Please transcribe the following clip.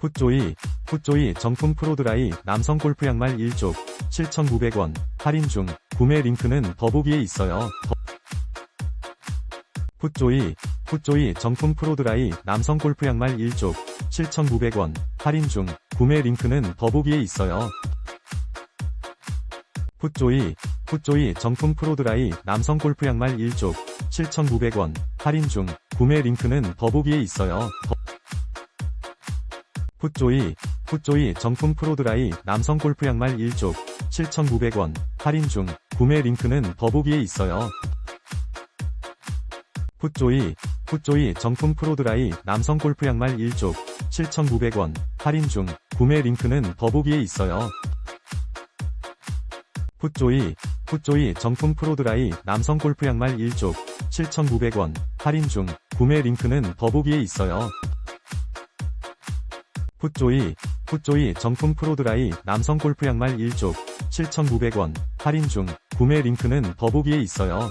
풋조이, 풋조이 정품 프로드라이 남성 골프 양말 1족 7,900원 할인 중 구매 링크는 더보기에 있어요. 더- 풋조이, 풋조이 정품 프로드라이 남성 골프 양말 1족 7,900원 할인 중 구매 링크는 더보기에 있어요. 풋조이, 풋조이 정품 프로드라이 남성 골프 양말 1족 7,900원 할인 중 구매 링크는 더보기에 있어요. 더- 풋조이, 풋조이 정품 프로드라이 남성 골프 양말 1족 7,900원 할인 중 구매 링크는 더보기에 있어요. 풋조이, 풋조이 정품 프로드라이 남성 골프 양말 1족 7,900원 할인 중 구매 링크는 더보기에 있어요. 풋조이, 풋조이 정품 프로드라이 남성 골프 양말 1족 7,900원 할인 중 구매 링크는 더보기에 있어요. 풋조이, 풋조이 정품 프로드라이 남성 골프 양말 1족 7,900원 할인 중 구매 링크는 더보기에 있어요.